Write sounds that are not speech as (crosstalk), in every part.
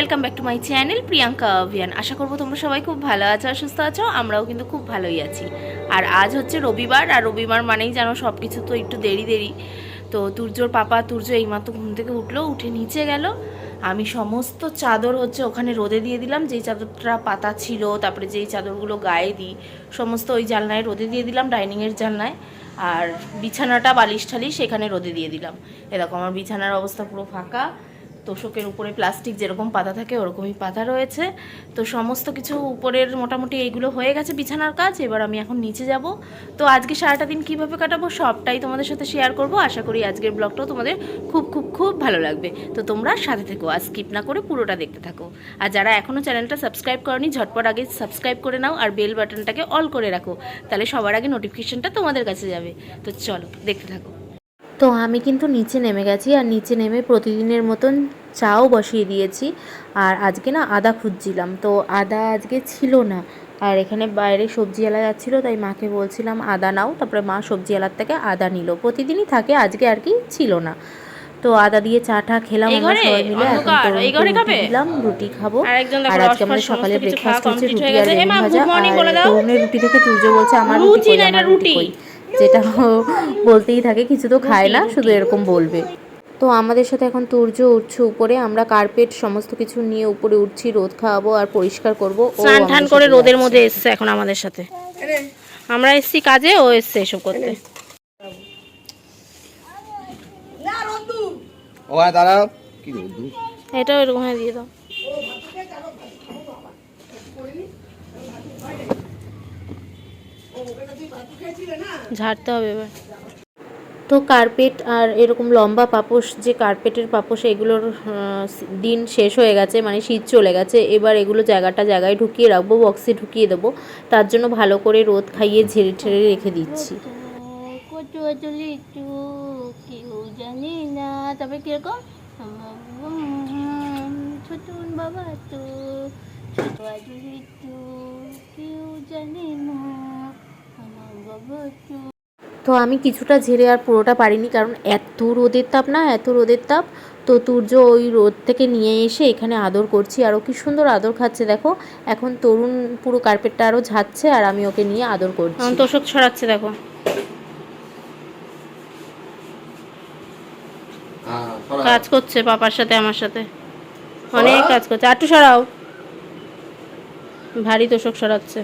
Welcome back to my channel Priyanka Abhiyan আশা করব তোমরা সবাই খুব ভালো আছো আর সুস্থ আছো, আমরাও কিন্তু খুব ভালোই আছি। আর আজ হচ্ছে রবিবার, আর রবিবার মানেই জানো সব কিছু তো একটু দেরি দেরি। তো তুর্যর পাপা তুর্য এইমাত্র ঘুম থেকে উঠল, উঠে নিচে গেল। আমি সমস্ত চাদর হচ্ছে ওখানে রোদে দিয়ে দিলাম, যেই চাদরটা পাতা ছিল, তারপরে যেই চাদরগুলো গায়ে দিই, সমস্ত ওই জানলায় রোদে দিয়ে দিলাম ডাইনিংয়ের জানলায়। আর বিছানাটা বালিশ ঠালিশ সেখানে রোদে দিয়ে দিলাম। এরকম আমার বিছানার অবস্থা পুরো ফাঁকা। তোষকের উপরে প্লাস্টিক যেরকম পাতা থাকে, ওরকমই পাতা রয়েছে। তো সমস্ত কিছু উপরের মোটামুটি এইগুলো হয়ে গেছে বিছানার কাজ, এবার আমি এখন নিচে যাব। তো আজকে সারাটা দিন কীভাবে কাটাবো সবটাই তোমাদের সাথে শেয়ার করব। আশা করি আজকের ব্লগটাও তোমাদের খুব খুব খুব ভালো লাগবে। তো তোমরা সাথে থেকো আর স্কিপ না করে পুরোটা দেখতে থাকো। আর যারা এখনও চ্যানেলটা সাবস্ক্রাইব করনি, ঝটপট আগে সাবস্ক্রাইব করে নাও আর বেল বাটনটাকে অল করে রাখো। তাহলে সবার আগে নোটিফিকেশনটা তোমাদের কাছে যাবে। তো চলো, দেখতে থাকো। তো আমি কিন্তু নিচে নেমে গেছি আর নিচে নেমে প্রতিদিনের মতন চাও বসিয়ে দিয়েছি। আর আজকে না আদা খুঁজছিলাম তো আদা আজকে ছিল না। আর এখানে বাইরে সবজি এলা যাচ্ছিল তাই মাকে বলছিলাম আদা নাও তারপরে মা সবজি এলার থেকে আদা নিল। প্রতিদিনই থাকে আজকে আর কি ছিল না। তো আদা দিয়ে চা টা খেলাম আমরা সবাই মিলে। এখন তো রুটি দিলাম রুটি খাব। আর আজকে আমাদের সকালে ব্রেকফাস্ট হচ্ছে রুটি আর ভাজা। আর রুটি দেখে তুর্য বলছে আমার রুটি রুটি যেটা বলতেই থাকে কিছু তো খায় না শুধু এরকম বলবে। তো আমাদের সাথে এখন তুর্য উঠছে উপরে আমরা কার্পেট সমস্ত কিছু নিয়ে উপরে উঠছি রোদ খাওয়াবো আর পরিষ্কার করব ও স্নান আমাদের করে রোদের মধ্যে এসছে এখন আমাদের সাথে। আমরা এসছি কাজে ও এসছে এসব করতে। ওখানে দাঁড়াও। কি রোদ্দুর এটাও এরকম হ্যাঁ দিয়ে দাও। ঝাড়তে হবে এবার। তো কার্পেট আর এরকম লম্বা পাপোশ, যে কার্পেটের পাপোশ, এগুলোর দিন শেষ হয়ে গেছে মানে শীত চলে গেছে, এবার এগুলো জায়গাটা জায়গায় ঢুকিয়ে রাখব, বক্সে ঢুকিয়ে দেবো। তার জন্য ভালো করে রোদ খাইয়ে ঝেড়ে ঠেড়ে রেখে দিচ্ছি। জানি না বাবা তো জানে না। তো আমি কিছুটা ঝেড়ে আর পুরোটা পারিনি কারণ এত রোদের তাপ না এত রোদের তাপ। তো তুর্য ওই রোদ থেকে নিয়ে এসে এখানে আদর করছি আরও কি সুন্দর আদর খাচ্ছে দেখো। এখন তরুণ পুরো কার্পেটটা আরও ঝাড়ছে আর আমি ওকে নিয়ে আদর করছি। এখন তোষক ছড়াচ্ছে দেখো। হ্যাঁ কাজ করছে পাপার সাথে আমার সাথে। অনেক কাজ করছে। আটটু সরাও ভারী তোষক সরাচ্ছে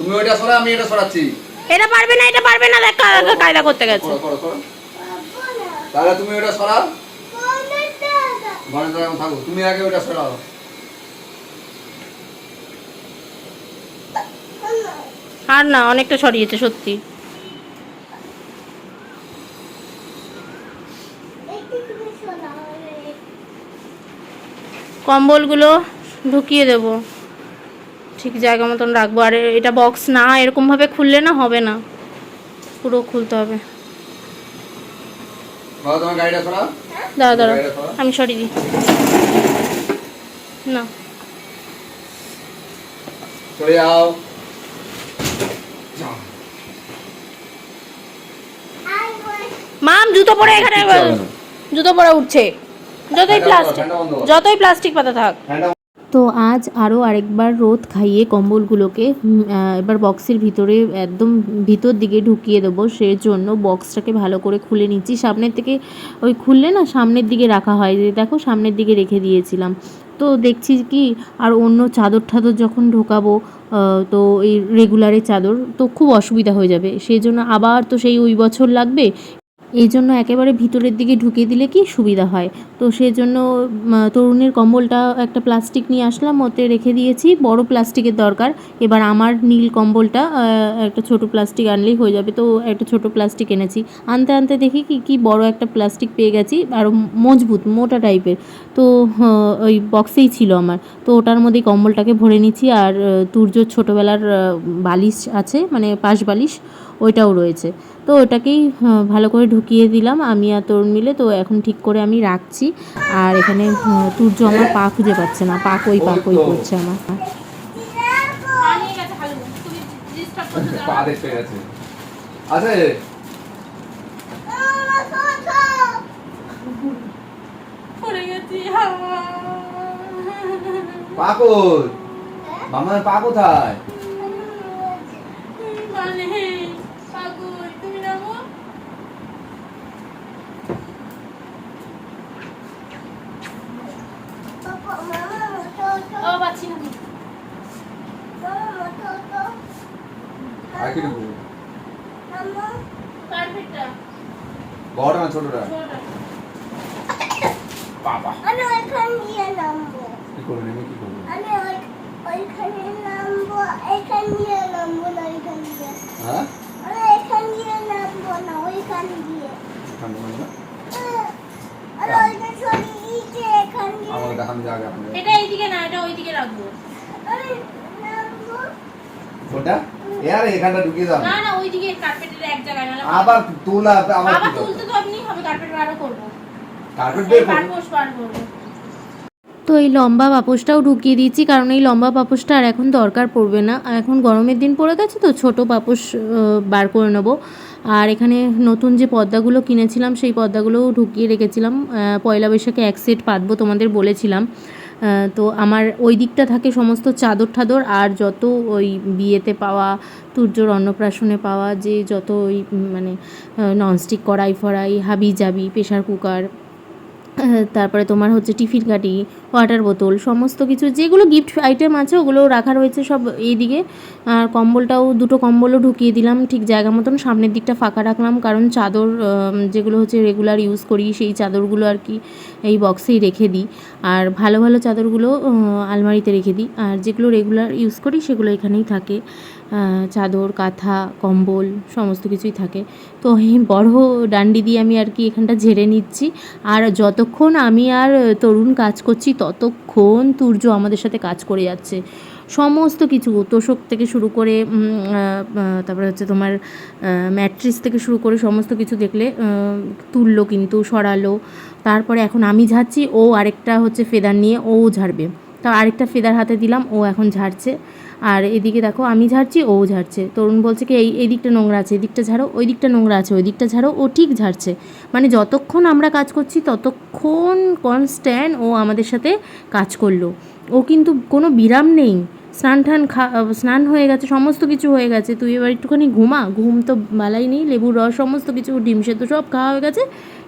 তুমি ওইটা সরা আমি এটা সরাচ্ছি। এটা পারবে না এটা পারবে না দেখ কায়দা করতে গেছে। তাহলে তুমি ওটা সরাও। ঘরে দাঁড়ানো থাকো তুমি আগে ওটা সরাও। আর না অনেকটা সরিয়েছে সত্যি। কম্বলগুলো ঢুকিয়ে দেব। ঠিক জায়গা মতন রাখব। আর এটা বক্স না এরকমভাবে খুললে না হবে না। পুরো খুলতে হবে। দাঁড়া দাঁড়া গাড়িটা আমি সরি দিই। না। যাও। মাম জুতো পরে এখানে। জুতো পরে উঠছে। যতই প্লাস্টিক। যতই প্লাস্টিক পাতা থাক। তো আজ আরও আরেকবার রোদ খাইয়ে কম্বলগুলোকে এবার বক্সের ভিতরে একদম ভিতর দিকে ঢুকিয়ে দেবো। সেই জন্য বক্সটাকে ভালো করে খুলে নিচ্ছি। সামনের থেকে ওই খুললে না সামনের দিকে রাখা হয়। যে দেখো সামনের দিকে রেখে দিয়েছিলাম। তো দেখছি কি আর অন্য চাদর ঠাদর যখন ঢোকাবো তো এই রেগুলারের চাদর, তো খুব অসুবিধা হয়ে যাবে। সেই জন্য আবার তো সেই ওই বছর লাগবে এই জন্য একেবারে ভিতরের দিকে ঢুকিয়ে দিলে কি সুবিধা হয়। তো সেই জন্য তরুণের কম্বলটা একটা প্লাস্টিক নিয়ে আসলাম ওতে রেখে দিয়েছি। বড় প্লাস্টিকের দরকার। এবার আমার নীল কম্বলটা একটা ছোট প্লাস্টিক আনলেই হয়ে যাবে। তো একটা ছোট প্লাস্টিক এনেছি। আনতে আনতে দেখি কি কি বড় একটা প্লাস্টিক পেয়ে গেছি আরও মজবুত মোটা টাইপের। তো ওই বক্সেই ছিল আমার। তো ওটার মধ্যেই কম্বলটাকে ভরে নিচ্ছি। আর আহ, তুর্যর ছোটোবেলার বালিশ আছে মানে পাশ বালিশ। ওইটাও রয়েছে। তো ওটাকেই ভালো করে ঢুকিয়ে দিলাম। আমি আর তরুণ মিলে তো এখন ঠিক করে আমি রাখছি। আর এখানে আহ, তুর্য আমার পা খুঁজে পাচ্ছে না। পা ওই পাক ওই করছে আমার। পা দেখতে গেছে আছে পড়ে পা কই মামা পা কোথায়? মানে পাগল তুমি নামো ও বাচ্চি নামো আর কি নেব? কার্পেটটা বড় না ছোটটা ছোটটা বাবা। আমি ওইখান দিয়ে নামবো। কি করবে নেমে কি করবে? আমি ওই ওইখানে নামবো এখান দিয়ে নামবো না ওইখান দিয়ে। হ্যাঁ? আমি এখান দিয়ে নামবো না ওইখান দিয়ে। ঠান্ডা মানে না? আর ওইটা দেখান যাবে এটা এইদিকে না এটা ওইদিকে রাখব। কোনটা এখানটা ঢুকিয়ে দাও। না না ওইদিকে কার্পেটের এক জায়গায় নাহলে আবার তোলা আবার আবার তুলতে তো আপনি হবে কার্পেট আরও করব। কার্পেট বের করবে? পারব পারব তো এই লম্বা পাপোশটাও ঢুকিয়ে দিয়েছি কারণ এই লম্বা পাপোশটা আর এখন দরকার পড়বে না। আর এখন গরমের দিন পড়ে গেছে তো ছোট পাপোশ বার করে নেব। আর এখানে নতুন যে পর্দাগুলো কিনেছিলাম, সেই পর্দাগুলোও ঢুকিয়ে রেখেছিলাম। পয়লা বৈশাখে এক সেট পাতবো তোমাদের বলেছিলাম। তো আমার ওই দিকটা থাকে সমস্ত চাদর ঠাদর, আর যত ওই বিয়েতে পাওয়া তুর্যর অন্নপ্রাশনে পাওয়া, যে যত ওই মানে ননস্টিক কড়াই ফড়াই হাবি জাবি প্রেশার কুকার তারপরে তোমার হচ্ছে টিফিন কাটি ওয়াটার বোতল, সমস্ত কিছু, যেগুলো গিফট আইটেম আছে, ওগুলো রাখা রয়েছে সব এইদিকে। আর কম্বলটাও, দুটো কম্বলও ঢুকিয়ে দিলাম, ঠিক জায়গা মতন। সামনের দিকটা ফাঁকা রাখলাম, কারণ চাদর যেগুলো হচ্ছে রেগুলার ইউজ করি, সেই চাদরগুলো আর কি এই বক্সেই রেখে দিই। আর ভালো ভালো চাদরগুলো আলমারিতে রেখে দিই। আর যেগুলো রেগুলার ইউজ করি, সেগুলো এখানেই থাকে। চাদর, কাঁথা, কম্বল, সমস্ত কিছুই থাকে। তো এই বড় ডান্ডি দিয়ে আমি আর কি এখানটা ঝেড়ে নিচ্ছি। আর যতক্ষণ আমি আর তরুণ কাজ করছি ততক্ষণ তুর্য আমাদের সাথে কাজ করে যাচ্ছে। সমস্ত কিছু তোষক থেকে শুরু করে তারপরে হচ্ছে তোমার ম্যাট্রিস থেকে শুরু করে সমস্ত কিছু দেখলে তুললো কিন্তু সরালো। তারপরে এখন আমি ঝাড়ছি, ও আরেকটা হচ্ছে ফেদার নিয়ে ও ঝাড়বে। তা আরেকটা ফেদার হাতে দিলাম, ও এখন ঝাড়ছে। আর এদিকে দেখো, আমি ঝাড়ছি, ও ঝাড়ছে। তরুণ বলছে কি, এই এদিকটা দিকটা নোংরা আছে এদিকটা ঝাড়ো, ওই দিকটা নোংরা আছে, ওই দিকটা ঝাড়ো। ও ঠিক ঝাড়ছে। মানে যতক্ষণ আমরা কাজ করছি, ততক্ষণ কনস্ট্যান্ট ও আমাদের সাথে কাজ করল। ও কিন্তু কোনো বিরাম নেই। স্নান টান খা স্নান হয়ে গেছে, সমস্ত কিছু হয়ে গেছে। তুই এবার একটুখানি ঘুমা, ঘুম তো বালাই নেই, লেবুর রস, সমস্ত কিছু, ডিম সেদ্ধ সব খাওয়া হয়ে গেছে,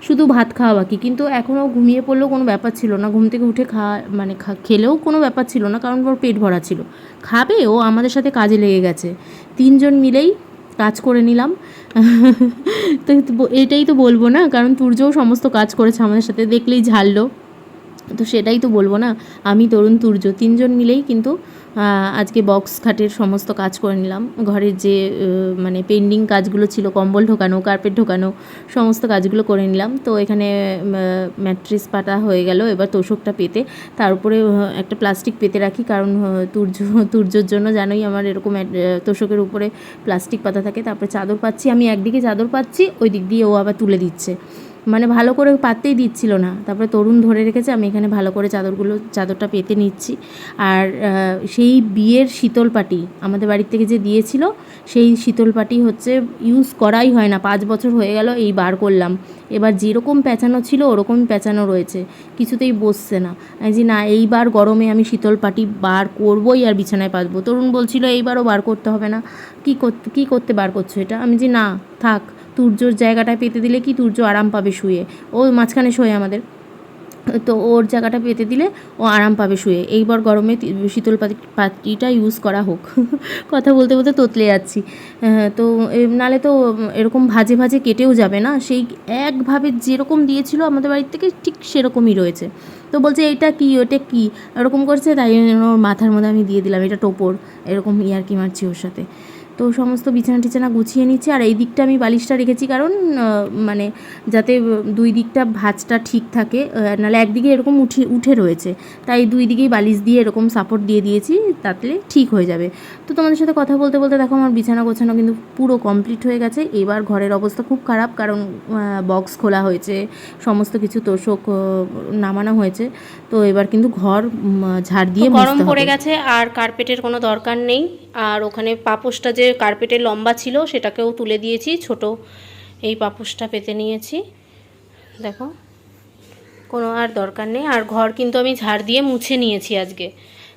শুধু ভাত খাওয়া বাকি। কিন্তু এখনও ঘুমিয়ে পড়লেও কোনো ব্যাপার ছিল না। ঘুম থেকে উঠে খাওয়া মানে খেলেও কোনো ব্যাপার ছিল না, কারণ ওর পেট ভরা ছিল। খাবে ও, আমাদের সাথে কাজে লেগে গেছে। তিনজন মিলেই কাজ করে নিলাম। (laughs) তো এটাই তো বলব না, কারণ তুর্যও সমস্ত কাজ করেছে আমাদের সাথে, দেখলেই ঝাড়লো। তো সেটাই তো বলব না, আমি তরুণ তুর্য তিনজন মিলেই কিন্তু আজকে বক্স খাটের সমস্ত কাজ করে নিলাম। ঘরের যে মানে পেন্ডিং কাজগুলো ছিল, কম্বল ঢোকানো কার্পেট ঢোকানো, সমস্ত কাজগুলো করে নিলাম। তো এখানে ম্যাট্রিস পাতা হয়ে গেল, এবার তোষকটা পেতে। তার উপরে একটা প্লাস্টিক পেতে রাখি, কারণ তুর্য, তুর্যর জন্য জানোই আমার এরকম তোষকের উপরে প্লাস্টিক পাতা থাকে। তারপরে চাদর পাচ্ছি, আমি একদিকে চাদর পাচ্ছি ওই দিক দিয়ে ও আবার তুলে দিচ্ছে। মানে ভালো করে পাততেই দিচ্ছিল না। তারপরে তরুণ ধরে রেখেছে, আমি এখানে ভালো করে চাদরগুলো, চাদরটা পেতে নিচ্ছি। আর সেই বিয়ের শীতল পাটি আমাদের বাড়ির থেকে যে দিয়েছিল, সেই শীতল পাটি হচ্ছে ইউজ করাই হয় না। পাঁচ বছর হয়ে গেল, এই বার করলাম। এবার যেরকম পেঁচানো ছিল, ওরকম পেঁচানো রয়েছে। কিছুতেই বসছে না। যে না এইবার গরমে আমি শীতল পাটি বার করবই আর বিছানায় পাতবো। তরুণ বলছিল, এইবারও বার করতে হবে না। কী করতে কী করতে বার করছ এটা? আমি যে না, থাক। তুর্যর জায়গাটা পেতে দিলে কি তুর্য আরাম পাবে শুয়ে? ও মাঝখানে শোয়ে আমাদের। তো ওর জায়গাটা পেতে দিলে ও আরাম পাবে শুয়ে। এইবার গরমে শীতল পাতি পাটিটা ইউজ করা হোক। (laughs) কথা বলতে বলতে তোতলে যাচ্ছি। হ্যাঁ, তো নালে তো এরকম ভাজে ভাজে কেটেও যাবে না। সেই একভাবে যেরকম দিয়েছিল আমাদের বাড়ির থেকে ঠিক সেরকমই রয়েছে। তো বলছে এটা কি? ওটা কি? এরকম করছে তাই ওর মাথার মধ্যে আমি দিয়ে দিলাম। এটা টোপর। এরকম ইয়ার্কি মারছি ওর সাথে। তো সমস্ত বিছানা টিছানা গুছিয়ে নিচ্ছি আর এই দিকটা আমি বালিশটা রেখেছি কারণ মানে যাতে দুই দিকটা ভাঁজটা ঠিক থাকে নাহলে একদিকে এরকম উঠে উঠে রয়েছে। তাই দুই দিকেই বালিশ দিয়ে এরকম সাপোর্ট দিয়ে দিয়েছি তাতে ঠিক হয়ে যাবে। তো তোমাদের সাথে কথা বলতে বলতে দেখো আমার বিছানা গোছানো কিন্তু পুরো কমপ্লিট হয়ে গেছে। এবার ঘরের অবস্থা খুব খারাপ কারণ বক্স খোলা হয়েছে সমস্ত কিছু তোষক নামানো হয়েছে। তো এবার কিন্তু ঘর ঝাড় দিয়ে গরম পড়ে গেছে আর কার্পেটের কোনো দরকার নেই। আর ওখানে পাপোশটা যে কার্পেটের লম্বা ছিল সেটাকেও তুলে দিয়েছি, ছোট এই পাপোশটা পেতে নিয়েছি। দেখো, কোনো আর দরকার নেই। আর ঘর কিন্তু আমি ঝাড় দিয়ে মুছে নিয়েছি আজকে।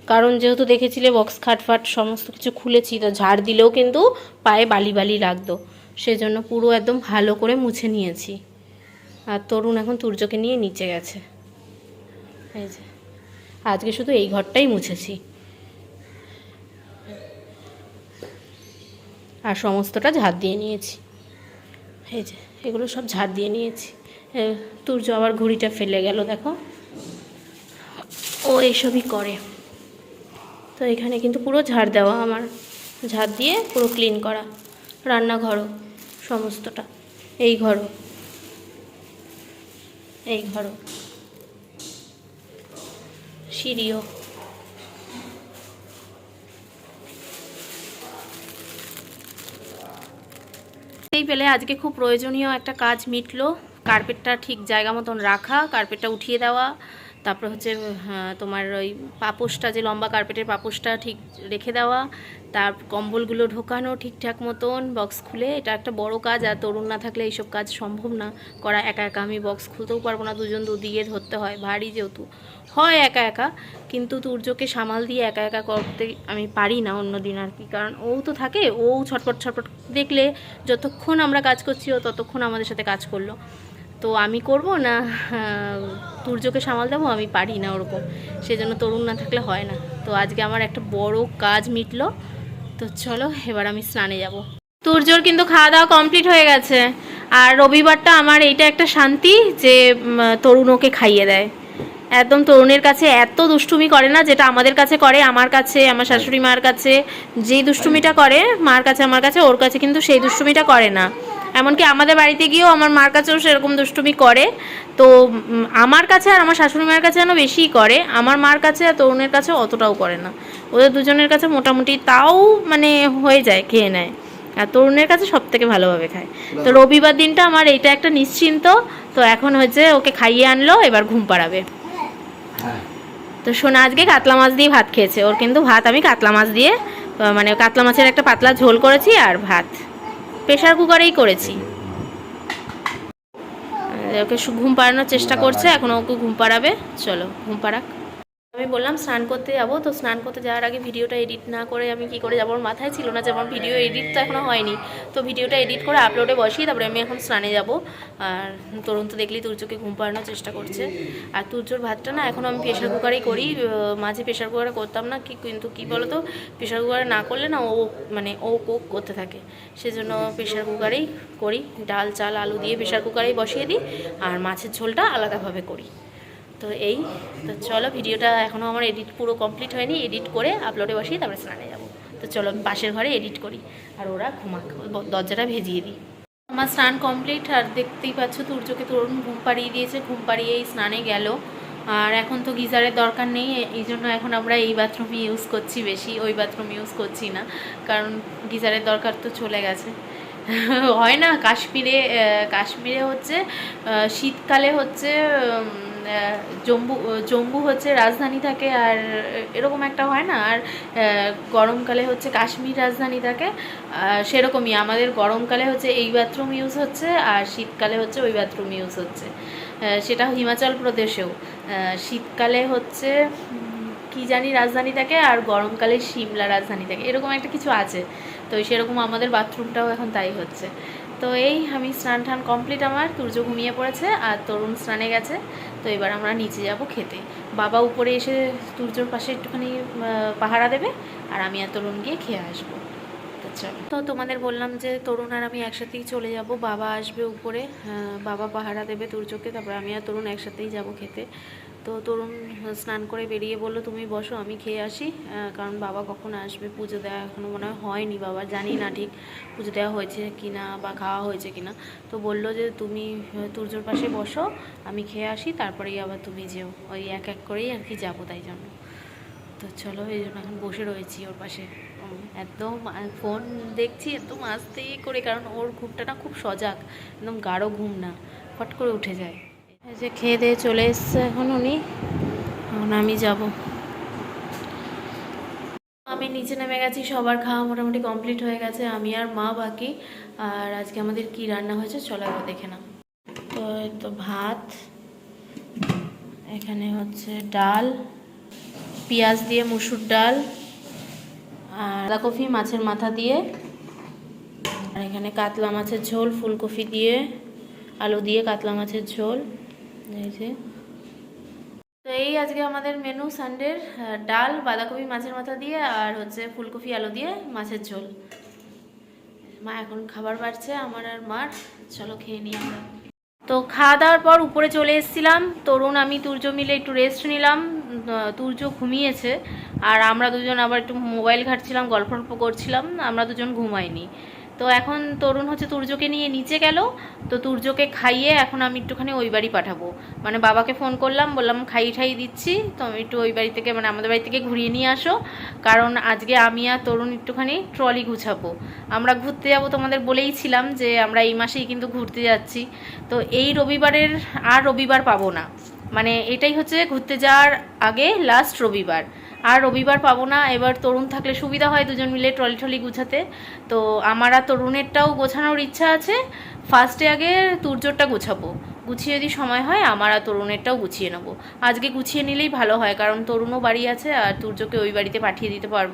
কারণ যেহেতু দেখেছিলে বক্স খাটফাট সমস্ত কিছু খুলেছি, তো ঝাড় দিলেও কিন্তু পায়ে বালি বালি লাগতো। সেজন্য পুরো একদম ভালো করে মুছে নিয়েছি। আর তরুণ এখন তুর্যকে নিয়ে নিচে গেছে। এই যে, আজকে শুধু এই ঘরটাই মুছেছি। আর সমস্তটা ঝাড় দিয়ে নিয়েছি। এই যে, এগুলো সব ঝাড় দিয়ে নিয়েছি। তুর্য আবার ঘুড়িটা ফেলে গেল, দেখো। ও এইসবই করে। তো এখানে কিন্তু পুরো ঝাড় দেওয়া আমার। ঝাড় দিয়ে পুরো ক্লিন করা। রান্নাঘরও, সমস্তটা। এই ঘরও। এই ঘরও। সিঁড়িও। পেলে আজকে খুব প্রয়োজনীয় একটা কাজ মিটলো। কার্পেটটা ঠিক জায়গা মতন রাখা, কার্পেটটা উঠিয়ে দেওয়া তারপর হচ্ছে তোমার ওই পাপোশটা, যে লম্বা কার্পেটের পাপোশটা ঠিক রেখে দেওয়া, তার কম্বলগুলো ঢোকানো ঠিকঠাক মতন, বক্স খুলে, এটা একটা বড় কাজ, আর তরুণ না থাকলে এইসব কাজ সম্ভব না। করা একা একা, আমি বক্স খুলতেও পারব না, দুজন দুদিকে ধরতে হয়, ভারী যেহেতু। হয় একা একা, কিন্তু তুর্যকে সামাল দিয়ে একা একা করতে আমি পারি না অন্য দিন আর কি, কারণ ও তো থাকে, ও ছটপট ছটপট দেখলে যতক্ষণ আমরা কাজ করছি, ও ততক্ষণ আমাদের সাথে কাজ করল। তো আমি করব না? তুর্যকে সামাল দেবো? আমি পারি না ওরকম। সেজন্য তরুণ না থাকলে হয় না। তো আজকে আমার একটা বড় কাজ মিটলো। তো চলো, এবার আমি স্নানে যাব। তুর্যর কিন্তু খাওয়া দাওয়া কমপ্লিট হয়ে গেছে। আর রবিবারটা আমার এইটা একটা শান্তি যে তরুণ ওকে খাইয়ে দেয়। একদম তরুণের কাছে এত দুষ্টুমি করে না, যেটা আমাদের কাছে করে, আমার কাছে, আমার শাশুড়ি মার কাছে। যেই দুষ্টুমিটা করে, মার কাছে, আমার কাছে, ওর কাছে কিন্তু সেই দুষ্টুমিটা করে না। এমনকি আমাদের বাড়িতে গিয়েও আমার মার কাছেও সেরকম দুষ্টুমি করে। তো আমার কাছে আর আমার শাশুড়ি মায়ের কাছে যেন বেশিই করে আমার মার কাছে আর তরুণের কাছে অতটাও করে না। ওদের দুজনের কাছে মোটামুটি তাও মানে হয়ে যায় খেয়ে নেয়। আর তরুণের কাছে সব থেকে ভালোভাবে খায়। তো রবিবার দিনটা আমার এইটা একটা নিশ্চিন্ত তো এখন হচ্ছে ওকে খাইয়ে আনলো এবার ঘুম পাড়াবে। হ্যাঁ। তো সোনা আজকে কাতলা মাছ দিয়ে ভাত খেয়েছে। ওর কিন্তু ভাত আমি কাতলা মাছ দিয়ে মানে কাতলা মাছের একটা পাতলা ঝোল করেছি আর ভাত। প্রেশার কুকারেই করেছি। ওকে ঘুম পাড়ানোর চেষ্টা করছে এখন ওকে ঘুম পাড়াবে। চলো ঘুম পাড়াক। আমি বললাম, স্নান করতে যাব। তো স্নান করতে যাওয়ার আগে ভিডিওটা এডিট না করে আমি কি করে যাব? আমার মাথায় ছিল না যে আমার ভিডিও এডিট তো এখনও হয়নি। তো ভিডিওটা এডিট করে আপলোডে বসিয়ে তারপরে আমি এখন স্নানে যাব। আর তরুণ তো দেখলি তুর্যকে ঘুম পাড়ানোর চেষ্টা করছে। আর তুর্যর ভাতটা না এখন আমি প্রেশার কুকারেই করি। মাঝে প্রেশার কুকারে করতাম না, কি কিন্তু কি বলো তো প্রেশার কুকারে না করলে না ও মানে ও কোক করতে থাকে। সেজন্য প্রেশার কুকারেই করি। ডাল, চাল, আলু দিয়ে প্রেশার কুকারেই বসিয়ে দিই। আর মাছের ঝোলটা আলাদাভাবে করি। তো এই, তো চলো ভিডিওটা এখনও আমার এডিট পুরো কমপ্লিট হয়নি এডিট করে আপলোডে বসিয়ে তারপরে স্নানে যাব। তো চলো আমি পাশের ঘরে এডিট করি, আর ওরা ঘুমাক দরজাটা ভেজিয়ে দিই। আমার স্নান কমপ্লিট আর দেখতেই পাচ্ছ তুর্যকে তরুণ ঘুম পাড়িয়ে দিয়েছে, ঘুম পাড়িয়েই স্নানে গেল। আর এখন তো গিজারের দরকার নেই, এই জন্য এখন আমরা এই বাথরুম ইউজ করছি বেশি, ওই বাথরুম ইউজ করছি না, কারণ গিজারের দরকার তো চলে গেছে। হয় না, কাশ্মীরে কাশ্মীরে হচ্ছে শীতকালে হচ্ছে জম্বু জম্বু হচ্ছে রাজধানী থাকে আর এরকম একটা হয় না। আর গরমকালে হচ্ছে কাশ্মীর রাজধানী থাকে। সেরকমই আমাদের গরমকালে হচ্ছে এই বাথরুম ইউজ হচ্ছে আর শীতকালে হচ্ছে ওই বাথরুম ইউজ হচ্ছে। সেটা হিমাচল প্রদেশেও। শীতকালে হচ্ছে কি জানি রাজধানী থাকে আর গরমকালে সিমলা রাজধানী থাকে। এরকম একটা কিছু আছে। তো সেরকম আমাদের বাথরুমটাও এখন তাই হচ্ছে। তো এই আমি স্নান টান কমপ্লিট আমার তুর্য ঘুমিয়ে পড়েছে আর তরুণ স্নানে গেছে। তো এবার আমরা নিচে যাব খেতে। বাবা উপরে এসে তুর্যর পাশে একটুখানি পাহারা দেবে আর আমি আর তরুণ গিয়ে খেয়ে আসব। তো তোমাদের বললাম যে তরুণ আর আমি একসাথেই চলে যাব। বাবা আসবে উপরে বাবা পাহারা দেবে তুর্যকে তারপরে আমি আর তরুণ একসাথেই যাব খেতে। তো তরুণ স্নান করে বেরিয়ে বলল, তুমি বসো, আমি খেয়ে আসি। কারণ বাবা কখন আসবে, পুজো দেওয়া এখনও মনে হয় হয়নি, বাবা জানি না ঠিক পুজো দেওয়া হয়েছে কি না বা খাওয়া হয়েছে কি না তো বলল যে, তুমি তুর্যর পাশে বসো, আমি খেয়ে আসি, তারপরেই আবার তুমি যেও। ওই এক এক করেই আর কি যাব তাই জন্য। তো চলো, এই জন্য এখন বসে রয়েছি ওর পাশে। একদম ফোন দেখছি, একদম আস্তেই করে, কারণ ওর ঘুমটা না খুব সজাগ, একদম গাঢ় ঘুম না, ফট করে উঠে যায়। যে খেয়ে দিয়ে চলে এসছে এখন উনি। এখন আমি যাব। আমি নিচে নেমে গেছি, সবার খাওয়া মোটামুটি কমপ্লিট হয়ে গেছে, আমি আর মা বাকি। আর আজকে আমাদের কি রান্না হয়েছে চলো এবার দেখে না তো তো ভাত, এখানে হচ্ছে ডাল, পেঁয়াজ দিয়ে মুসুর ডাল, আর বাঁধাকপি মাছের মাথা দিয়ে, আর এখানে কাতলা মাছের ঝোল, ফুলকপি দিয়ে, আলু দিয়ে কাতলা মাছের ঝোল। তো এই আজকে আমাদের মেনু সানডের ডাল, বাঁধাকপি, মাছের মাথা দিয়ে আর হচ্ছে ফুলকপি, আলু দিয়ে মাছের ঝোল। মা, এখন খাবার বাড়ছে, আমার আর মার। চলো খেয়ে নিই আমরা। তো খাওয়া দাওয়ার পর উপরে চলে এসেছিলাম। তরুণ, আমি, তুর্য মিলে একটু রেস্ট নিলাম। তুর্য ঘুমিয়েছে। আর আমরা দুজন আবার একটু মোবাইল ঘাটছিলাম গল্প করছিলাম। আমরা দুজন ঘুমাইনি। তো এখন তরুণ হচ্ছে তুর্যকে নিয়ে নিচে গেল, তো তুর্যকে খাইয়ে এখন আমি একটুখানি ওই বাড়ি পাঠাবো। মানে বাবাকে ফোন করলাম, বললাম, খাই, ঠাই দিচ্ছি তো আমি একটু ওই বাড়ি থেকে মানে আমাদের বাড়ি থেকে ঘুরিয়ে নিয়ে আসো। কারণ আজকে আমি আর তরুণ একটুখানি ট্রলি গুছাবো। আমরা ঘুরতে যাব তোমাদের বলেই ছিলাম যে আমরা এই মাসেই কিন্তু ঘুরতে যাচ্ছি। তো এই রবিবারের আর রবিবার পাবো না। মানে এটাই হচ্ছে ঘুরতে যাওয়ার আগে লাস্ট রবিবার। আর রবিবার পাবো না। এবার তরুণ থাকলে সুবিধা হয়, দুজন মিলে ট্রলি ট্রলি গুছাতে। তো আমার আর তরুণেরটাও গোছানোর ইচ্ছা আছে। ফার্স্টে আগে তুর্যটা গুছাবো। গুছিয়ে যদি সময় হয়, আমার আর তরুণেরটাও গুছিয়ে নেব। আজকে গুছিয়ে নিলেই ভালো হয়, কারণ তরুণও বাড়ি আছে আর তুর্যকে ওই বাড়িতে পাঠিয়ে দিতে পারব।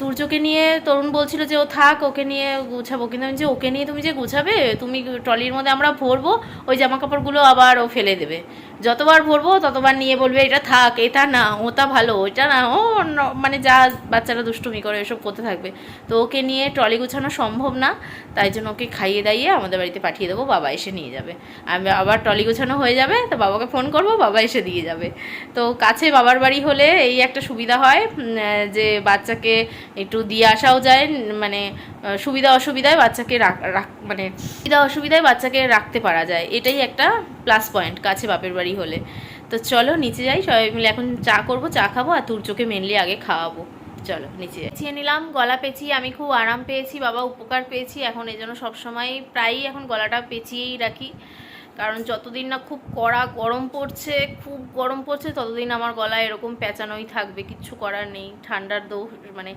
তুর্যকে নিয়ে তরুণ বলছিল যে, ও থাক, ওকে নিয়ে গুছাবো। কিন্তু আমি যে, ওকে নিয়ে তুমি যে গুছাবে, তুমি ট্রলির মধ্যে আমরা ভরবো, ওই জামা কাপড়গুলো আবার ও ফেলে দেবে। যতবার ভরবো ততবার নিয়ে বলবে, এটা থাক, এটা না, ওটা ভালো, ওটা না। ও মানে যা বাচ্চারা দুষ্টুমি করে, এসব করতে থাকবে। তো ওকে নিয়ে ট্রলি গুছানো সম্ভব না, তাই জন্য ওকে খাইয়ে দাইয়ে আমাদের বাড়িতে পাঠিয়ে দেবো, বাবা এসে নিয়ে যাবে। আমি আবার ট্রলি গোছানো হয়ে যাবে, তো বাবাকে ফোন করব, বাবা এসে দিয়ে যাবে। তো কাছে বাবার বাড়ি হলে এই একটা সুবিধা হয় যে বাচ্চাকে একটু দিয়ে আসাও যায় মানে সুবিধা অসুবিধায় বাচ্চাকে মানে সুবিধা অসুবিধায় বাচ্চাকে রাখতে পারা যায়। এটাই একটা প্লাস পয়েন্ট কাছে বাপের বাড়ি হলে। তো চলো নিচে যাই, সবাই মিলে এখন চা করব, চা খাব আর তুর্যকে মেনলি আগে খাওয়াবো। চলো নিচে। পেঁচিয়ে নিলাম, গলা পেঁচিয়ে আমি খুব আরাম পেয়েছি, বাবা উপকার পেয়েছি, এখন এই জন্য সবসময় প্রায়ই এখন গলাটা পেঁচিয়েই রাখি। কারণ যতদিন না খুব কড়া গরম পড়ছে, খুব গরম পড়ছে, ততদিন আমার গলা এরকম পেঁচানোই থাকবে, কিচ্ছু করার নেই। ঠান্ডার দোষ মানে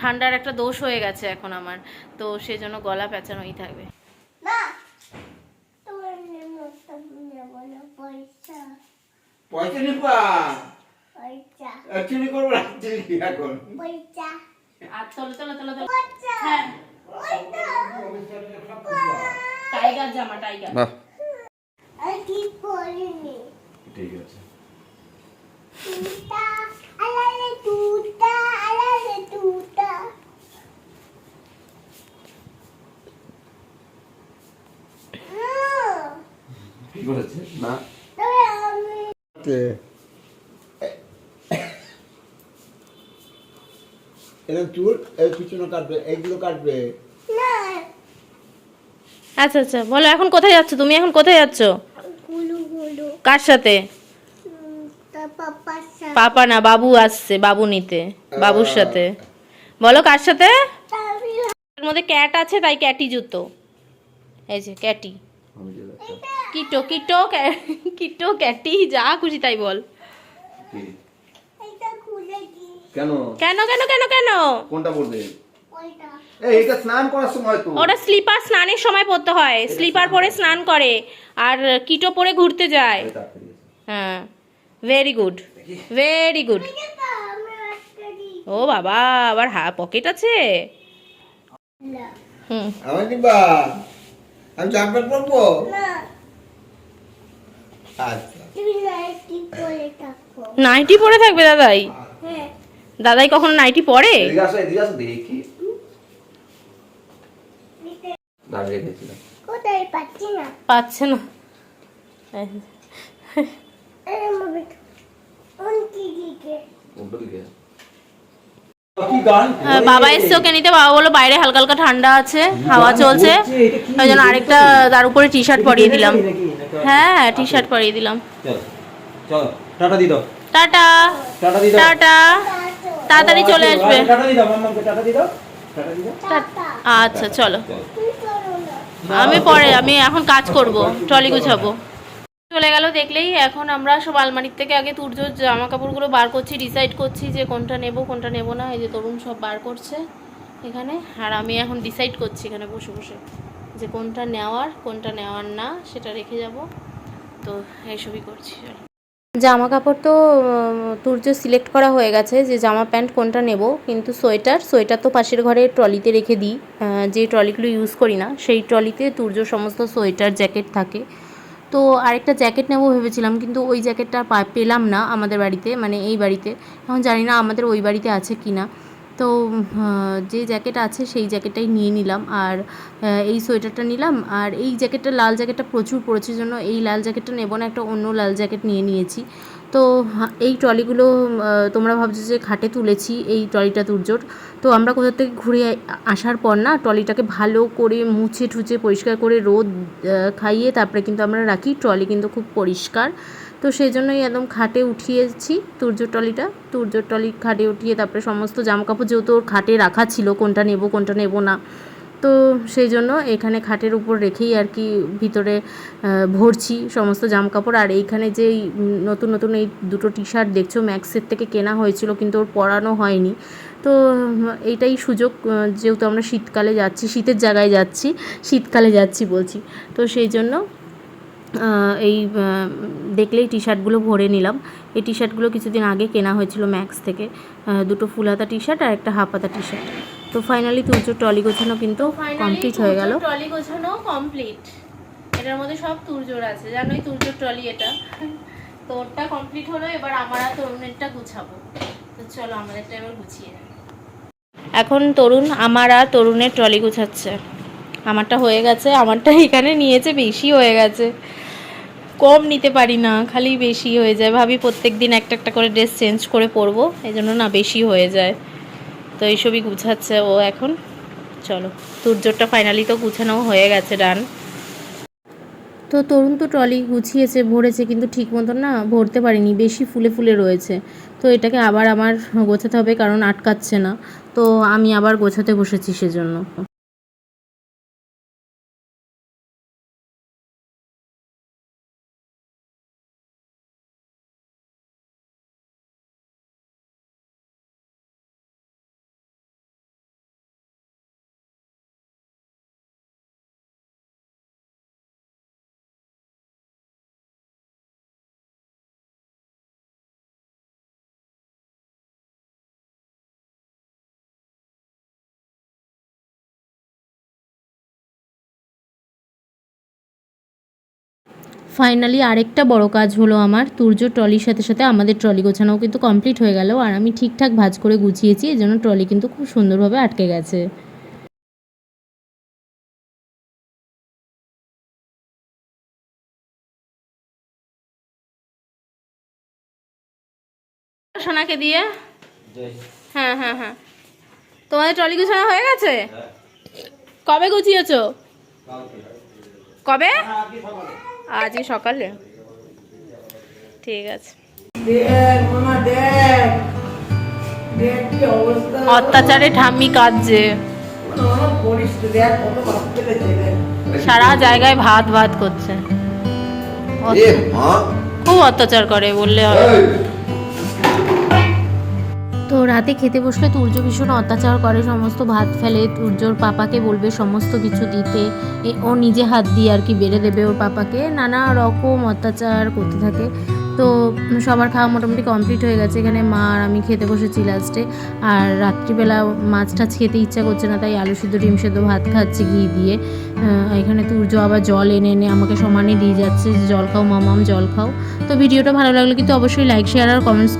ঠান্ডার একটা দোষ হয়ে গেছে এখন আমার, তো সেজন্য গলা পেঁচানোই থাকবে না তোমার নেমটা নেব না পয়সা নিবা পয়সা। চিনি করব রাত্রি এখন? আর চলো চলো চলো চলো। হ্যাঁ। টাইগার জামা টাইগার। ঠিক আছে তুতা আলালে তুতা আলালে তুতা হুম, কি করেছে না। এরকম চুল এই পিছনে কাটবে এইগুলো কাটবে। আচ্ছা আচ্ছা বলো এখন কোথায় যাচ্ছ? তুমি এখন কোথায় যাচ্ছ? গুলু গুলু। কার সাথে? পাপা না বাবু আসছে বাবু নিতে বাবুর সাথে। বলো কার সাথে? মধ্যে ক্যাট আছে তাই ক্যাটি জুতো। এই যে ক্যাটি। কিটো কিটো ক্যা- কিটো ক্যাটি যা খুশি তাই বল। কেন? কেন কেন কেন কেন? কোনটা পড়বে? ওইটা। এই এটা স্নান করার সময় তো। ওটা স্লিপার স্নানের সময় পরতে হয়। স্লিপার পরে স্নান করে আর কিটো পরে ঘুরতে যায়। হ্যাঁ ভেরি গুড ভেরি গুড আমি ও বাবা আবার হা পকেট আছে। হুম। আমার আমি জাম্পার পরবো? না। নাইটি পরে থাকো। নাইটি পরে থাকবে দাদাই? হ্যাঁ। দাদাই কখনো নাইটি পরে দেখি। পাচ্ছি না। হ্যাঁ, বাবা এসছে ওকে নিতে। বাবা বলো বাইরে হালকা হালকা ঠান্ডা আছে হাওয়া চলছে। ওই জন্য আরেকটা তার উপরে টি শার্ট পরিয়ে দিলাম। হ্যাঁ টি শার্ট পরিয়ে দিলাম। চলো। চলো। টাটা দি দাও। টাটা। টাটা দি দাও। টাটা। তাড়াতাড়ি চলে আসবে। টাটা দি দাও মাম্মাকে টাটা দি দাও। টাটা দি দাও। আচ্ছা চলো। আমি পরে আমি এখন কাজ করব ট্রলি গুছাবো। চলে গেল দেখলেই এখন আমরা সব আলমারির থেকে আগে তুর্য জামা কাপড়গুলো বার করছি ডিসাইড করছি যে কোনটা নেব কোনটা নেব না। এই যে তরুণ সব বার করছে এখানে। আর আমি এখন ডিসাইড করছি এখানে বসে বসে। যে কোনটা নেওয়ার কোনটা নেওয়ার না, সেটা রেখে যাব। তো এইসবই করছি জামা কাপড় তো তুর্য সিলেক্ট করা হয়ে গেছে যে জামা প্যান্ট কোনটা নেব, কিন্তু সোয়েটার সোয়েটার তো পাশের ঘরে ট্রলিতে রেখে দিই। যে ট্রলিগুলো ইউজ করি না, সেই ট্রলিতে তুর্য সমস্ত সোয়েটার জ্যাকেট থাকে। তো আরেকটা জ্যাকেট নেব ভেবেছিলাম, কিন্তু ওই জ্যাকেটটা পেলাম না আমাদের বাড়িতে মানে এই বাড়িতে। এখন জানি না আমাদের ওই বাড়িতে আছে কি না তো যে জ্যাকেট আছে সেই জ্যাকেটটাই নিয়ে নিলাম। আর এই সোয়েটারটা নিলাম। আর এই জ্যাকেটটা লাল জ্যাকেটটা প্রচুর পড়েছে জন্য এই লাল জ্যাকেটটা নেব না, একটা অন্য লাল জ্যাকেট নিয়ে নিয়েছি। তো এই ট্রলিগুলো তোমরা ভাবছ যে খাটে তুলেছি, এই ট্রলিটা তুর্জোর তো আমরা কোথা থেকে ঘুরে আসার পর না ট্রলিটাকে ভালো করে মুছে ঠুচে পরিষ্কার করে রোদ খাইয়ে তারপরে কিন্তু আমরা রাখি। ট্রলি কিন্তু খুব পরিষ্কার। তো সেই জন্যই একদম খাটে উঠিয়েছি তুর্য টলিটা তুর্য টলি খাটে উঠিয়ে তারপরে সমস্ত জামাকাপড় যেহেতু ওর খাটে রাখা ছিল, কোনটা নেব কোনটা নেব না, তো সেই জন্য এখানে খাটের উপর রেখেই আর কি ভিতরে ভরছি সমস্ত জামাকাপড়। আর এইখানে যে নতুন নতুন এই দুটো টি শার্ট দেখছ, ম্যাক্সের থেকে কেনা হয়েছিল কিন্তু ওর পরানো হয়নি। তো এইটাই সুযোগ যেহেতু আমরা শীতকালে যাচ্ছি, শীতের জায়গায় যাচ্ছি, শীতকালে যাচ্ছি বলছি। তো সেই জন্য এই দেখলেই টি শার্টগুলো ভরে নিলাম। এই টি শার্টগুলো কিছুদিন আগে কেনা হয়েছিল ম্যাক্স থেকে। দুটো ফুল হাতা টি শার্ট আর একটা হাফ হাতা টি শার্ট তো ফাইনালি তুর্য ট্রলি গোছানো কিন্তু কমপ্লিট হয়ে গেল। ট্রলি গোছানো কমপ্লিট এটার মধ্যে সব তুরজোর আছে। জানোই তুরজোর ট্রলি এটা। তো ওরটা কমপ্লিট হলো এবার আমার আর তরুণেরটা গুছাবো। তো চলো আমাদেরটা এবার গুছিয়ে। এখন তরুণ আমার আর তরুণের ট্রলি গুছাচ্ছে। আমারটা হয়ে গেছে আমারটা এখানে নিয়েছে বেশি হয়ে গেছে। কম নিতে পারি না, খালি বেশি হয়ে যায়। ভাবি প্রত্যেক দিন একটা একটা করে ড্রেস চেঞ্জ করে পরবো, এই জন্য না বেশি হয়ে যায়। তো এইসবই গুছাচ্ছে ও এখন। চলো তুর্যটা ফাইনালি তো গুছানো হয়ে গেছে ডান তো তরুণ তো ট্রলি গুছিয়েছে, ভরেছে, কিন্তু ঠিক মতন না ভরতে পারিনি, বেশি ফুলে ফুলে রয়েছে। তো এটাকে আবার আমার গোছাতে হবে, কারণ আটকাচ্ছে না। তো আমি আবার গোছাতে বসেছি সেজন্য। ফাইনালি আরেকটা বড় কাজ হলো আমার। তুর্য ট্রলির সাথে সাথে আমাদের ট্রলি গোছানোও কিন্তু কমপ্লিট হয়ে গেল। আর আমি ঠিকঠাক ভাঁজ করে গুছিয়েছি এই জন্য ট্রলি কিন্তু খুব সুন্দরভাবে আটকে গেছে। সোনাকে দিয়ে? হ্যাঁ হ্যাঁ হ্যাঁ। তোমাদের ট্রলি গুছানো হয়ে গেছে? কবে গুছিয়েছো? কবে? আজই সকালে। ঠিক আছে। অত্যাচারে ঠাম্মি কাঁদছে। সারা জায়গায় ভাত ভাত করছে। খুব অত্যাচার করে বললে এই, তো রাতে খেতে বসলে তুর্য ভীষণ অত্যাচার করে, সমস্ত ভাত ফেলে তুর্যর পাপাকে বলবে সমস্ত কিছু দিতে ও নিজে হাত দিয়ে আর কি বেড়ে দেবে ওর পাপাকে। নানা রকম অত্যাচার করতে থাকে। তো সবার খাওয়া মোটামুটি কমপ্লিট হয়ে গেছে। এখানে মা আর আমি খেতে বসেছি লাস্টে আর রাত্রিবেলা মাছ টাছ খেতে ইচ্ছা করছে না, তাই আলু সিদ্ধ, ডিম সেদ্ধ ভাত খাচ্ছে ঘি দিয়ে। এখানে তুর্য আবার জল এনে এনে আমাকে সমানে দিয়ে যাচ্ছে জল খাও মামাম, জল খাও। তো ভিডিওটা ভালো লাগলে কিন্তু অবশ্যই লাইক শেয়ার আর কমেন্টস